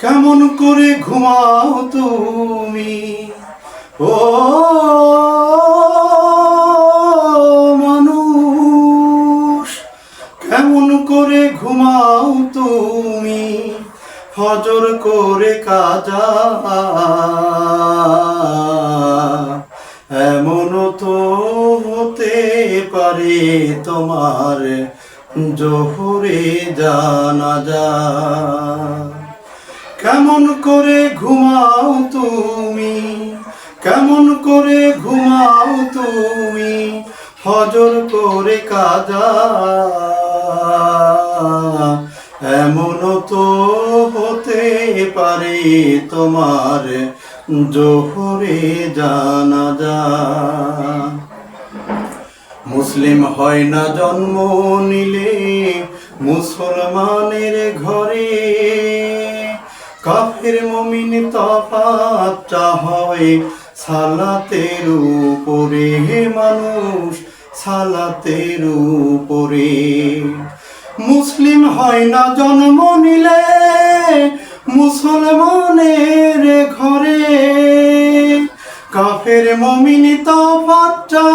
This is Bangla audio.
কেমন করে ঘুমাও তুমি? ও মানুষ, কেমন করে ঘুমাও তুমি? হজর করে কাজা। এমন তো হতে পারে তোমার জোহরে জানা যা কেমন করে ঘুমাও তুমি? কেমন করে ঘুমাও তুমি? হজর করে কাজা এমন তো হতে পারে তোমার জোহরে জানা যা মুসলিম হয় না জন্ম নিলে মুসলমানের ঘরে। কাফের মমিন তফাতটা হয় সালাতের উপরে হে মানুষ, সালাতের উপরে। মুসলিম হয় না জন্ম নিলে, মুসলমানের ঘরে। কাফের মমিন তফাতটা